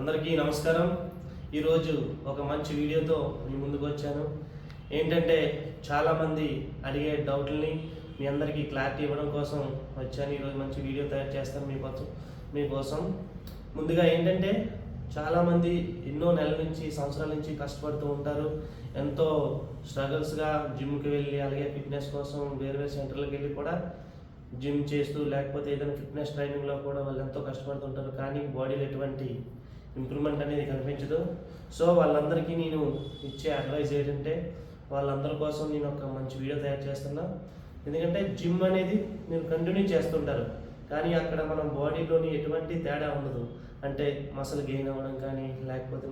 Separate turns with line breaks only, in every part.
అందరికీ నమస్కారం. ఈరోజు ఒక మంచి వీడియోతో మీ ముందుకు వచ్చాను. ఏంటంటే చాలామంది అడిగే డౌట్లని మీ అందరికీ క్లారిటీ ఇవ్వడం కోసం వచ్చాను. ఈరోజు మంచి వీడియో తయారు చేస్తాను మీకోసం మీకోసం ముందుగా ఏంటంటే చాలామంది ఎన్నో నెలల నుంచి సంవత్సరాల నుంచి కష్టపడుతూ ఉంటారు. ఎంతో స్ట్రగల్స్గా జిమ్కి వెళ్ళి అలాగే ఫిట్నెస్ కోసం వేరు వేరు సెంటర్లకు వెళ్ళి కూడా జిమ్ చేస్తూ లేకపోతే ఏదైనా ఫిట్నెస్ ట్రైనింగ్లో కూడా వాళ్ళు ఎంతో కష్టపడుతుంటారు కానీ బాడీలో ఎటువంటి ఇంప్రూవ్మెంట్ అనేది కనిపించదు. సో వాళ్ళందరికీ నేను ఇచ్చే అడ్వైజ్ ఏంటంటే వాళ్ళందరి కోసం నేను ఒక మంచి వీడియో తయారు చేస్తున్నా. ఎందుకంటే జిమ్ అనేది మీరు కంటిన్యూ చేస్తుంటారు. కానీ అక్కడ మనం బాడీలోని ఎటువంటి తేడా ఉండదు. అంటే మసల్ గెయిన్ అవ్వడం కానీ లేకపోతే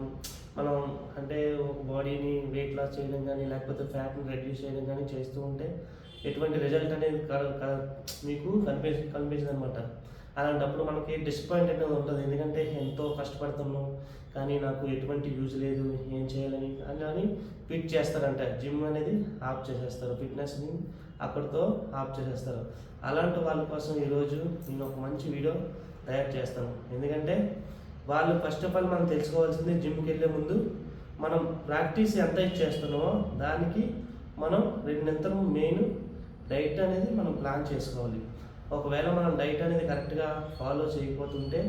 మనం అంటే ఒక బాడీని వెయిట్ లాస్ చేయడం కానీ లేకపోతే ఫ్యాట్ని రెడ్యూస్ చేయడం కానీ చేస్తూ ఉంటే ఎటువంటి రిజల్ట్ అనేది క- మీకు కనిపి కనిపించదు అనమాట అలాంటప్పుడు మనకి డిసప్పాయింట్ అనేది ఉంటుంది. ఎందుకంటే ఎంతో కష్టపడుతున్నాం. కానీ నాకు ఎటువంటి యూజ్ లేదు. ఏం చేయాలని? అని అని ఫిట్ చేస్తారంట. జిమ్ అనేది ఆఫ్ చేసేస్తారు. ఫిట్నెస్ని అక్కడితో ఆఫ్ చేసేస్తారు. అలాంటి వాళ్ళ కోసం ఈరోజు నేను ఒక మంచి వీడియో తయారు చేస్తాను. ఎందుకంటే వాళ్ళు ఫస్ట్ ఆఫ్ ఆల్ మనం తెలుసుకోవాల్సింది జిమ్కి వెళ్ళే ముందు మనం ప్రాక్టీస్ ఎంత చేస్తున్నామో దానికి మనం రెండింతలు మెయిన్ డైట్ అనేది మనం ప్లాన్ చేసుకోవాలి. ఒకవేళ మనం డైట్ అనేది కరెక్ట్గా ఫాలో చేయకపోతుంటే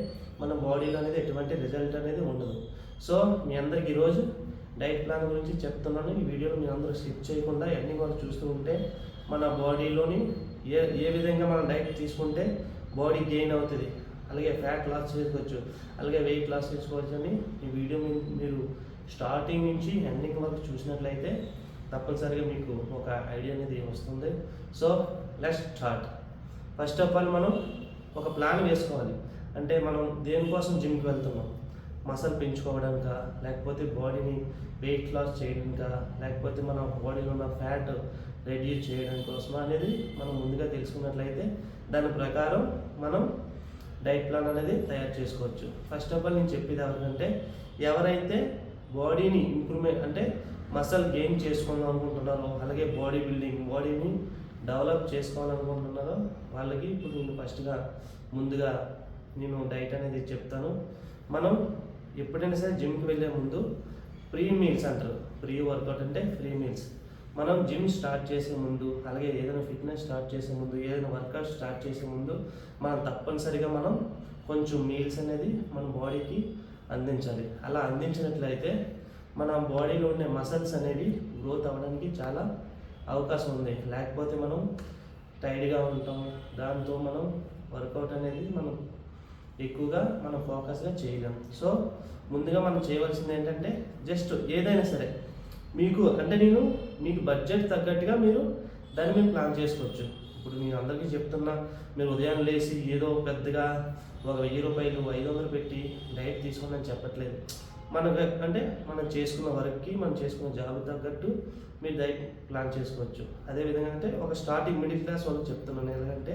మన బాడీలో అనేది ఎటువంటి రిజల్ట్ అనేది ఉండదు. సో మీ అందరికి ఈరోజు డైట్ ప్లాన్ గురించి చెప్తున్నాను. ఈ వీడియోలో మీ అందరూ స్కిప్ చేయకుండా అన్నీ కూడా చూస్తూ ఉంటే మన బాడీలోని ఏ ఏ విధంగా మనం డైట్ తీసుకుంటే బాడీ గెయిన్ అవుతుంది. అలాగే ఫ్యాట్ లాస్ చేసుకోవచ్చు. అలాగే వెయిట్ లాస్ చేసుకోవచ్చు అని ఈ వీడియో మీరు స్టార్టింగ్ నుంచి ఎండింగ్ వరకు చూసినట్లయితే తప్పనిసరిగా మీకు ఒక ఐడియా అనేది వస్తుంది. So let's start. First of all మనం ఒక ప్లాన్ వేసుకోవాలి. అంటే మనం దేనికోసం జిమ్కి వెళ్తున్నాం? మసల్ పెంచుకోవడానిక? లేకపోతే బాడీని వెయిట్ లాస్ చేయడానిక? లేకపోతే మన బాడీలో ఉన్న ఫ్యాట్ రెడ్యూస్ చేయడం కోసం అనేది మనం ముందుగా తెలుసుకున్నట్లయితే దాని ప్రకారం మనం డైట్ ప్లాన్ అనేది తయారు చేసుకోవచ్చు. ఫస్ట్ ఆఫ్ ఆల్ నేను చెప్పేది ఎవరికంటే ఎవరైతే బాడీని ఇంప్రూవ్మెంట్ అంటే మసల్ గెయిన్ చేసుకుందాం అనుకుంటున్నారో అలాగే బాడీ బిల్డింగ్ బాడీని డెవలప్ చేసుకోవాలనుకుంటున్నారో వాళ్ళకి ఇప్పుడు నేను ఫస్ట్గా ముందుగా నేను డైట్ అనేది చెప్తాను. మనం ఎప్పుడైనా సరే జిమ్కి వెళ్ళే ముందు ప్రీ మీల్స్ అంటారు. ప్రీ వర్కౌట్ అంటే ఫ్రీ మీల్స్. మనం జిమ్ స్టార్ట్ చేసే ముందు అలాగే ఏదైనా ఫిట్నెస్ స్టార్ట్ చేసే ముందు ఏదైనా వర్కౌట్ స్టార్ట్ చేసే ముందు మనం తప్పనిసరిగా మనం కొంచెం మీల్స్ అనేది మన బాడీకి అందించాలి. అలా అందించినట్లయితే మన బాడీలో ఉండే మసల్స్ అనేవి గ్రోత్ అవ్వడానికి చాలా అవకాశం ఉంది. లేకపోతే మనం టైర్డ్గా ఉంటాం. దాంతో మనం వర్కౌట్ అనేది మనం ఎక్కువగా మనం ఫోకస్గా చేయలేం. సో ముందుగా మనం చేయవలసింది ఏంటంటే జస్ట్ ఏదైనా సరే మీకు అంటే నేను మీకు బడ్జెట్ తగ్గట్టుగా మీరు దాన్ని మీరు ప్లాన్ చేసుకోవచ్చు. ఇప్పుడు నేను అందరికీ చెప్తున్నా మీరు ఉదయం లేచి ఏదో పెద్దగా ఒక వెయ్యి రూపాయలు ఐదు వందలు పెట్టి డైట్ తీసుకోండి అని చెప్పట్లేదు. మనకు అంటే మనం చేసుకున్న వర్క్కి మనం చేసుకున్న జాబ్ తగ్గట్టు మీరు డైట్ ప్లాన్ చేసుకోవచ్చు. అదేవిధంగా అంటే ఒక స్టార్టింగ్ మిడిల్ క్లాస్ వాళ్ళకి చెప్తున్నాను ఎందుకంటే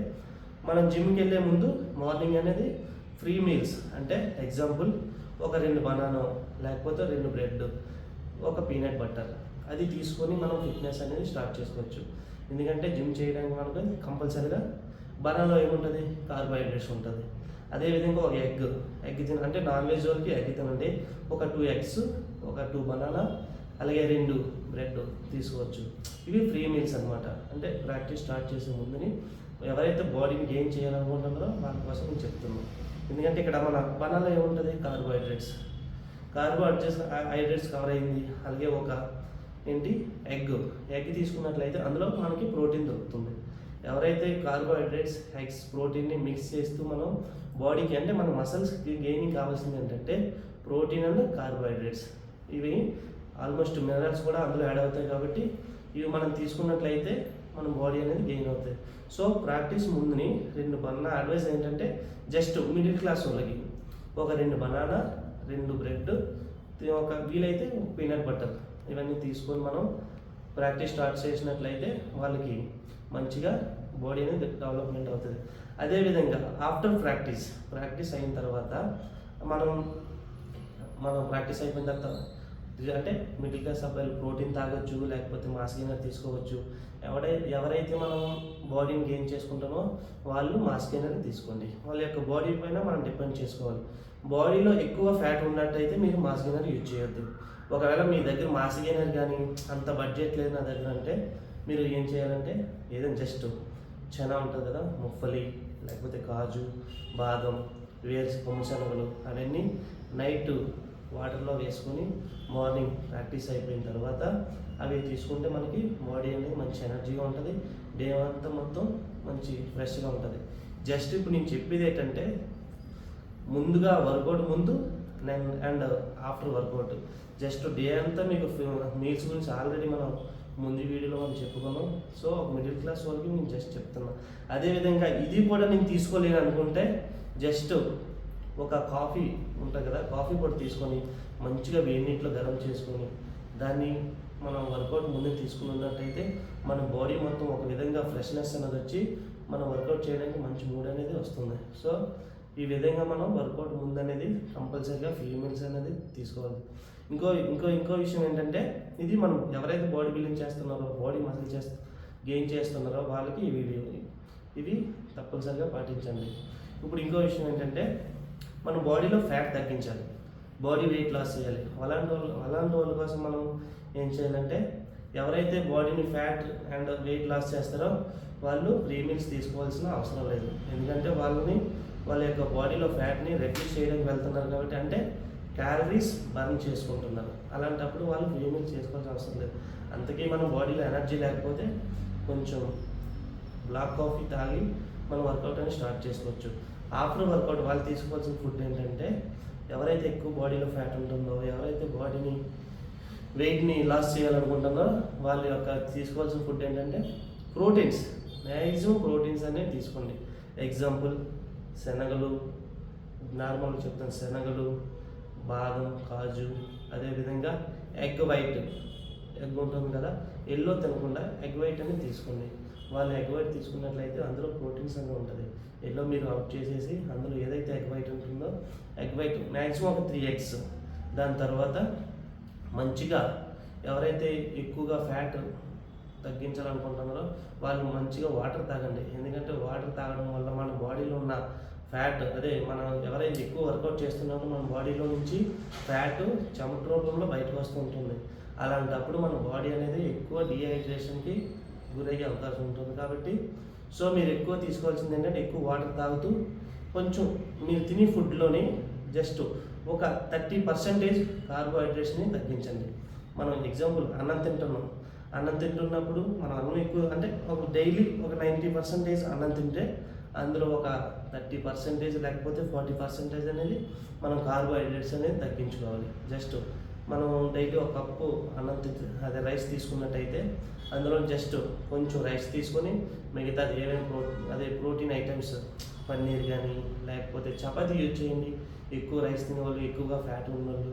మనం జిమ్కి వెళ్ళే ముందు మార్నింగ్ అనేది ఫ్రీ మీల్స్ అంటే ఎగ్జాంపుల్ ఒక రెండు బనానో లేకపోతే రెండు బ్రెడ్ ఒక పీనట్ బటర్ అది తీసుకొని మనం ఫిట్నెస్ అనేది స్టార్ట్ చేసుకోవచ్చు. ఎందుకంటే జిమ్ చేయడానికి మనకు కంపల్సరీగా బనాలో ఏముంటుంది? కార్బోహైడ్రేట్స్ ఉంటుంది. అదేవిధంగా ఒక ఎగ్. ఎగ్ తిన అంటే నాన్ వెజ్ వాళ్ళకి ఎగ్ తినండి. ఒక టూ ఎగ్స్ ఒక టూ బనానా అలాగే రెండు బ్రెడ్ తీసుకోవచ్చు. ఇవి ఫ్రీ మీల్స్ అనమాట అంటే ప్రాక్టీస్ స్టార్ట్ చేసే ముందుని ఎవరైతే బాడీని గెయిన్ చేయాలనుకుంటున్నారో వాళ్ళ కోసం నేను చెప్తున్నాను ఎందుకంటే ఇక్కడ మన బనాలో ఏముంటుంది? కార్బోహైడ్రేట్స్. కార్బోహైడ్రేట్స్ హైడ్రేట్స్ కవర్ అయింది. అలాగే ఒక ఏంటి? ఎగ్. ఎగ్ తీసుకున్నట్లయితే అందులో మనకి ప్రోటీన్ దొరుకుతుంది. ఎవరైతే కార్బోహైడ్రేట్స్ ఎగ్స్ ప్రోటీన్ని మిక్స్ చేస్తూ మనం బాడీకి అంటే మన మసల్స్ గెయినింగ్ కావాల్సింది ఏంటంటే ప్రోటీన్ అండ్ కార్బోహైడ్రేట్స్. ఇవి ఆల్మోస్ట్ మినరల్స్ కూడా అందులో యాడ్ అవుతాయి కాబట్టి ఇవి మనం తీసుకున్నట్లయితే మన బాడీ అనేది గెయిన్ అవుతుంది సో ప్రాక్టీస్ ముందుని రెండు బనానా అడ్వైస్ ఏంటంటే జస్ట్ మిడిల్ క్లాస్ వాళ్ళకి ఒక రెండు బనానా రెండు బ్రెడ్ ఒక వీలైతే పీనట్ బటర్ ఇవన్నీ తీసుకొని మనం ప్రాక్టీస్ స్టార్ట్ చేసినట్లయితే వాళ్ళకి మంచిగా బాడీ అనేది డెవలప్మెంట్ అవుతుంది. అదేవిధంగా ఆఫ్టర్ ప్రాక్టీస్ ప్రాక్టీస్ అయిన తర్వాత మనం మనం ప్రాక్టీస్ అయిపోయిన తర్వాత అంటే మిడిల్ క్లాస్ అబ్బాయిలు ప్రోటీన్ తాగొచ్చు లేకపోతే మాస్ గెయినర్ తీసుకోవచ్చు. ఎవడై ఎవరైతే మనం బాడీని గెయిన్ చేసుకుంటామో వాళ్ళు మాస్ గెయినర్ తీసుకోండి. వాళ్ళ యొక్క బాడీ పైన మనం డిపెండ్ చేసుకోవాలి. బాడీలో ఎక్కువ ఫ్యాట్ ఉన్నట్టయితే మీరు మాస్ గెయినర్ యూజ్ చేయొద్దు. ఒకవేళ మీ దగ్గర మాస్ గెయినర్ కానీ అంత బడ్జెట్ లేదు నా దగ్గర అంటే మీరు ఏం చేయాలంటే ఏదైనా జస్ట్ చనా ఉంటుంది కదా ముఫలి లేకపోతే కాజు బాదం వేర్స్ కొమ్మశనగలు అవన్నీ నైట్ వాటర్లో వేసుకొని మార్నింగ్ ప్రాక్టీస్ అయిపోయిన తర్వాత అవి తీసుకుంటే మనకి బాడీ అనేది మంచి ఎనర్జీగా ఉంటుంది. డే అంతా మొత్తం మంచి ఫ్రెష్గా ఉంటుంది. జస్ట్ ఇప్పుడు నేను చెప్పేది ఏంటంటే ముందుగా వర్కౌట్ ముందు నేను and after workout. Just day అంతా మీకు మీల్స్ గురించి ఆల్రెడీ మనం ముందు వీడియోలో మనం చెప్పుకున్నాం. సో ఒక మిడిల్ క్లాస్ వాళ్ళకి నేను జస్ట్ చెప్తున్నా. అదేవిధంగా ఇది కూడా నేను తీసుకోలేను అనుకుంటే జస్ట్ ఒక కాఫీ ఉంటుంది కదా కాఫీ పొడి తీసుకొని మంచిగా వేడి నీటిలో గరం చేసుకొని దాన్ని మనం వర్కౌట్ ముందు తీసుకున్నట్టయితే మన బాడీ మొత్తం ఒక విధంగా ఫ్రెష్నెస్ అనేది వచ్చి మనం వర్కౌట్ చేయడానికి మంచి మూడ్ అనేది వస్తుంది. సో ఈ విధంగా మనం వర్కౌట్ ముందు అనేది కంపల్సరీగా ఫీమేల్స్ అనేది తీసుకోవాలి. ఇంకో ఇంకో ఇంకో విషయం ఏంటంటే ఇది మనం ఎవరైతే బాడీ బిల్డింగ్ చేస్తున్నారో బాడీ మసిల్ చేస్తూ గెయిన్ చేస్తున్నారో వాళ్ళకి ఈ వీడియో ఇవి తప్పనిసరిగా పాటించండి. ఇప్పుడు ఇంకో విషయం ఏంటంటే మన బాడీలో ఫ్యాట్ తగ్గించాలి. బాడీ వెయిట్ లాస్ చేయాలి. అలాంటి వాళ్ళు అలాంటి వాళ్ళ కోసం మనం ఏం చేయాలంటే ఎవరైతే బాడీని ఫ్యాట్ అండ్ వెయిట్ లాస్ చేస్తారో వాళ్ళు ప్రీమిల్స్ తీసుకోవాల్సిన అవసరం లేదు. ఎందుకంటే వాళ్ళని వాళ్ళ యొక్క బాడీలో ఫ్యాట్ని రెడ్యూస్ చేయడానికి వెళ్తున్నారు కాబట్టి అంటే క్యాలరీస్ బర్న్ చేసుకుంటున్నారు. అలాంటప్పుడు వాళ్ళు ప్రీమిల్స్ చేసుకోవాల్సిన అవసరం లేదు. అంతకీ మన బాడీలో ఎనర్జీ లేకపోతే కొంచెం బ్లాక్ కాఫీ తాగి మనం వర్కౌట్ అని స్టార్ట్ చేసుకోవచ్చు. ఆఫ్టర్ వర్కౌట్ వాళ్ళు తీసుకోవాల్సిన ఫుడ్ ఏంటంటే ఎవరైతే ఎక్కువ బాడీలో ఫ్యాట్ ఉంటుందో ఎవరైతే బాడీని వెయిట్ని లాస్ చేయాలనుకుంటున్నారో వాళ్ళ యొక్క తీసుకోవాల్సిన ఫుడ్ ఏంటంటే ప్రోటీన్స్ మ్యాక్సిమం ప్రోటీన్స్ అనేవి తీసుకోండి. ఎగ్జాంపుల్ శనగలు నార్మల్ చెప్తాను శనగలు బాదం కాజు అదేవిధంగా ఎగ్ వైట్. ఎగ్ ఉంటుంది కదా ఎల్లో తినకుండా ఎగ్ వైట్ అనేది తీసుకోండి. వాళ్ళు ఎగ్ వైట్ తీసుకున్నట్లయితే అందులో ప్రోటీన్స్ అనేది ఉంటుంది. ఎల్లో మీరు అవుట్ చేసేసి అందులో ఏదైతే ఎగ్ వైట్ ఉంటుందో ఎగ్ వైట్ మ్యాక్సిమం ఒక త్రీ ఎగ్స్. దాని తర్వాత మంచిగా ఎవరైతే ఎక్కువగా ఫ్యాట్ తగ్గించాలనుకుంటున్నారో వాళ్ళు మంచిగా వాటర్ తాగండి. ఎందుకంటే వాటర్ తాగడం వల్ల మన బాడీలో ఉన్న ఫ్యాట్ అదే మనం ఎవరైతే ఎక్కువ వర్కౌట్ చేస్తున్నప్పుడు మన బాడీలో నుంచి ఫ్యాట్ చెమట రూపంలో బయటకు వస్తూ ఉంటుంది. అలాంటప్పుడు మన బాడీ అనేది ఎక్కువ డిహైడ్రేషన్కి గురయ్యే అవకాశం ఉంటుంది కాబట్టి సో మీరు ఎక్కువ తీసుకోవాల్సింది ఏంటంటే ఎక్కువ వాటర్ తాగుతూ కొంచెం మీరు తినే ఫుడ్లోని జస్ట్ ఒక థర్టీ పర్సెంటేజ్ కార్బోహైడ్రేట్స్ని తగ్గించండి. మనం ఎగ్జాంపుల్ అన్నం తింటున్నాం. అన్నం తింటున్నప్పుడు మనం అన్నం ఎక్కువ అంటే ఒక డైలీ ఒక నైంటీ పర్సెంటేజ్ అన్నం తింటే అందులో ఒక థర్టీ పర్సెంటేజ్ లేకపోతే ఫార్టీ పర్సెంటేజ్ అనేది మనం కార్బోహైడ్రేట్స్ అనేది తగ్గించుకోవాలి. జస్ట్ మనం డైలీ ఒక కప్పు అన్నం అదే రైస్ తీసుకున్నట్టయితే అందులో జస్ట్ కొంచెం రైస్ తీసుకొని మిగతా ఏమేమి ప్రో అదే ప్రోటీన్ ఐటమ్స్ పన్నీర్ కానీ లేకపోతే చపాతీ యూజ్ చేయండి. ఎక్కువ రైస్ తినేవాళ్ళు ఎక్కువగా ఫ్యాట్ ఉన్నవాళ్ళు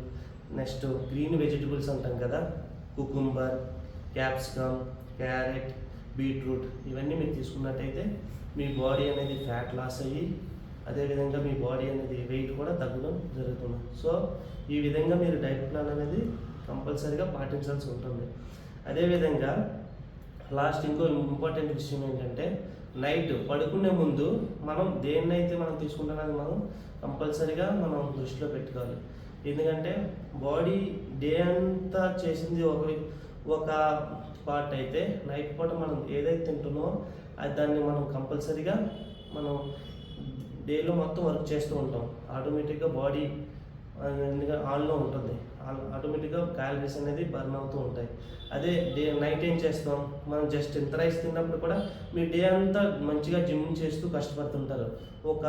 నెక్స్ట్ గ్రీన్ వెజిటబుల్స్ అంటాం కదా. కుకుంబర్ క్యాప్సికమ్ క్యారెట్ బీట్రూట్ ఇవన్నీ మీరు తీసుకున్నట్టయితే మీ బాడీ అనేది ఫ్యాట్ లాస్ అయ్యి అదేవిధంగా మీ బాడీ అనేది వెయిట్ కూడా తగ్గడం జరుగుతుంది. సో ఈ విధంగా మీరు డైట్ ప్లాన్ అనేది కంపల్సరీగా పాటించాల్సి ఉంటుంది. అదేవిధంగా లాస్ట్ ఇంకో ఇంపార్టెంట్ విషయం ఏంటంటే నైట్ పడుకునే ముందు మనం దేన్నైతే మనం తీసుకుంటున్నది మనం కంపల్సరీగా మనం దృష్టిలో పెట్టుకోవాలి. ఎందుకంటే బాడీ డే అంతా చేసింది ఒక ఒక పార్ట్ అయితే నైట్ పూట మనం ఏదైతే తింటున్నామో అది దాన్ని మనం కంపల్సరీగా మనం డేలో మొత్తం వర్క్ చేస్తూ ఉంటాం. ఆటోమేటిక్గా బాడీ ఆన్లో ఉంటుంది. ఆటోమేటిక్గా క్యాలరీస్ అనేది బర్న్ అవుతూ ఉంటాయి. అదే డే నైట్ ఏం చేస్తాం? మనం జస్ట్ ఇంత రైస్ తిన్నప్పుడు కూడా మీ డే అంతా మంచిగా జిమ్ చేస్తూ కష్టపడుతుంటారు. ఒక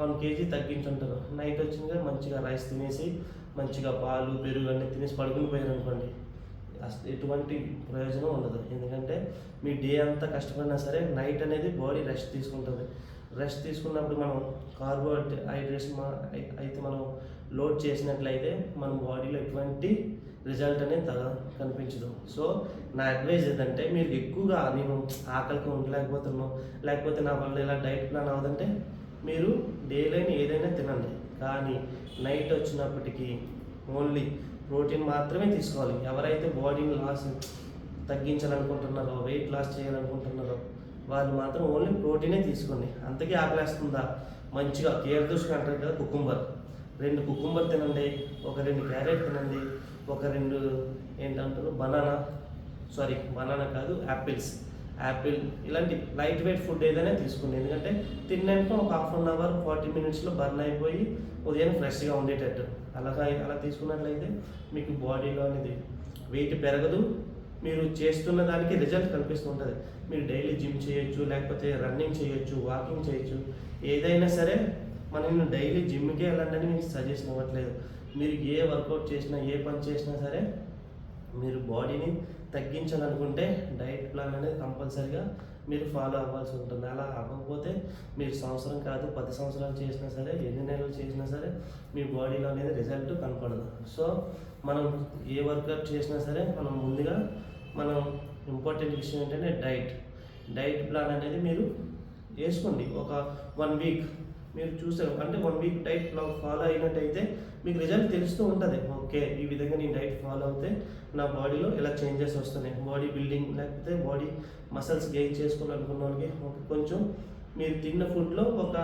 వన్ కేజీ తగ్గించుంటారు. నైట్ వచ్చిందిగా మంచిగా రైస్ తినేసి మంచిగా పాలు పెరుగు అన్నీ తినేసి పడుకుని పోయారు అనుకోండి అసలు ఎటువంటి ప్రయోజనం ఉండదు. ఎందుకంటే మీ డే అంతా కష్టపడినా సరే నైట్ అనేది బాడీ రెస్ట్ తీసుకుంటుంది. రెస్ట్ తీసుకున్నప్పుడు మనం కార్బోహైడ్రేట్స్ అయితే మనం లోడ్ చేసినట్లయితే మన బాడీలో ఎటువంటి రిజల్ట్ అనేది తగ కనిపించదు. సో నా అడ్వైజ్ ఏంటంటే మీరు ఎక్కువగా నేను ఆకలికి ఉండలేకపోతున్నాను లేకపోతే నా వల్ల ఇలా డైట్ ప్లాన్ అవ్వదంటే మీరు డేలైన ఏదైనా తినండి. కానీ నైట్ వచ్చినప్పటికీ ఓన్లీ ప్రోటీన్ మాత్రమే తీసుకోవాలి. ఎవరైతే బాడీని లాస్ తగ్గించాలనుకుంటున్నారో వెయిట్ లాస్ చేయాలనుకుంటున్నారో వాళ్ళు మాత్రం ఓన్లీ ప్రోటీనే తీసుకోండి. అంతకీ ఆకలేస్తుందా? మంచిగా కేర్ అంటారు కదా కుకుంబర్. రెండు కుకుంబర్ తినండి ఒక రెండు క్యారెట్ తినండి ఒక రెండు ఏంటంటారు? బనానా. సారీ బనానా కాదు యాపిల్స్. యాపిల్ ఇలాంటి లైట్ వెయిట్ ఫుడ్ ఏదైనా తీసుకోండి ఎందుకంటే తిన్నాక ఒక హాఫ్ అన్ అవర్ ఫార్టీ మినిట్స్లో బర్న్ అయిపోయి ఉదయం ఫ్రెష్గా ఉండేటట్టు. అలాగా అలా తీసుకున్నట్లయితే మీకు బాడీలో అనేది వెయిట్ పెరగదు. మీరు చేస్తున్న దానికి రిజల్ట్ కనిపిస్తుంటుంది మీరు డైలీ జిమ్ చేయొచ్చు లేకపోతే రన్నింగ్ చేయొచ్చు వాకింగ్ చేయొచ్చు ఏదైనా సరే మనం డైలీ జిమ్కే వెళ్ళండి మీకు సజెషన్ ఇవ్వట్లేదు. మీరు ఏ వర్కౌట్ చేసినా ఏ పని చేసినా సరే మీరు బాడీని తగ్గించాలనుకుంటే డైట్ ప్లాన్ అనేది కంపల్సరిగా మీరు ఫాలో అవ్వాల్సి ఉంటుంది. అలా అవ్వకపోతే మీరు సంవత్సరం కాదు పది సంవత్సరాలు చేసినా సరే ఎన్ని నెలలు చేసినా సరే మీ బాడీలో అనేది రిజల్ట్ కనపడదు. సో మనం ఏ వర్కౌట్ చేసినా సరే మనం ముందుగా మనం ఇంపార్టెంట్ విషయం ఏంటంటే డైట్. డైట్ ప్లాన్ అనేది మీరు వేసుకోండి. ఒక వన్ వీక్ మీరు చూసారు అంటే వన్ వీక్ డైట్ ఫాలో అయినట్టయితే మీకు రిజల్ట్ తెలుస్తూ ఉంటుంది. ఓకే ఈ విధంగా నేను డైట్ ఫాలో అవుతే నా బాడీలో ఇలా చేంజెస్ వస్తున్నాయి. బాడీ బిల్డింగ్ లేకపోతే బాడీ మసిల్స్ గెయిన్ చేసుకోవాలనుకున్న వాళ్ళకి కొంచెం మీరు తిన్న ఫుడ్లో ఒక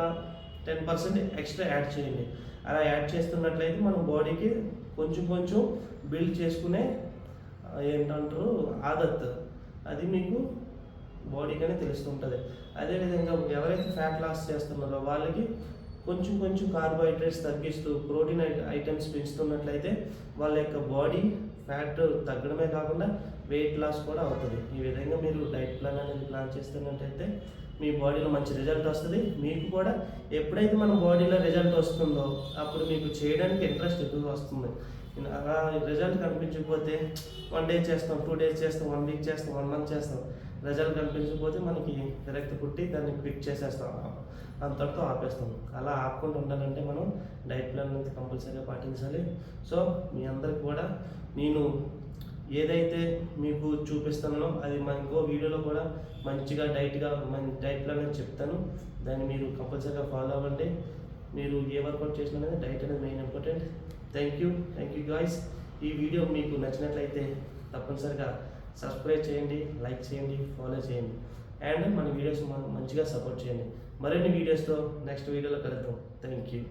టెన్ పర్సెంట్ ఎక్స్ట్రా యాడ్ చేయండి. అలా యాడ్ చేస్తున్నట్లయితే మన బాడీకి కొంచెం కొంచెం బిల్డ్ చేసుకునే ఏంటంటారు ఆదత్ అది మీకు బాడీగానే తెలుస్తుంటుంది. అదేవిధంగా ఎవరైతే ఫ్యాట్ లాస్ చేస్తున్నారో వాళ్ళకి కొంచెం కొంచెం కార్బోహైడ్రేట్స్ తగ్గిస్తూ ప్రోటీన్ ఐటమ్స్ పెంచుతున్నట్లయితే వాళ్ళ యొక్క బాడీ ఫ్యాట్ తగ్గడమే కాకుండా వెయిట్ లాస్ కూడా అవుతుంది. ఈ విధంగా మీరు డైట్ ప్లాన్ అనేది ప్లాన్ చేస్తున్నట్టయితే మీ బాడీలో మంచి రిజల్ట్ వస్తుంది. మీకు కూడా ఎప్పుడైతే మన బాడీలో రిజల్ట్ వస్తుందో అప్పుడు మీకు చేయడానికి ఇంట్రెస్ట్ ఎక్కువగా వస్తుంది. అలా రిజల్ట్ కనిపించకపోతే వన్ డే చేస్తాం టూ డేస్ చేస్తాం వన్ వీక్ చేస్తాం వన్ మంత్ చేస్తాం. రిజల్ట్ కనిపించకపోతే మనకి విరక్తి పుట్టి దాన్ని క్విట్ చేసేస్తాం. అంతటితో ఆపేస్తాం. అలా ఆపకుండా ఉండాలంటే మనం డైట్ ప్లాన్ అనేది కంపల్సరీగా పాటించాలి. సో మీ అందరికి కూడా నేను ఏదైతే మీకు చూపిస్తానో అది మన ఇంకో వీడియోలో కూడా మంచిగా డైట్గా మన డైట్ ప్లాన్ అని చెప్తాను. దాన్ని మీరు కంపల్సరీగా ఫాలో అవ్వండి. మీరు ఏ వర్కౌట్ చేసినా అనేది డైట్ అనేది main important thank you thank you guys ఈ వీడియో మీకు నచ్చినట్లయితే తప్పనిసరిగా సబ్స్క్రైబ్ చేయండి లైక్ చేయండి ఫాలో చేయండి. అండ్ మన వీడియోస్ మంచిగా సపోర్ట్ చేయండి. మరిన్ని వీడియోస్తో నెక్స్ట్ వీడియోలో కలుద్దాం. Thank you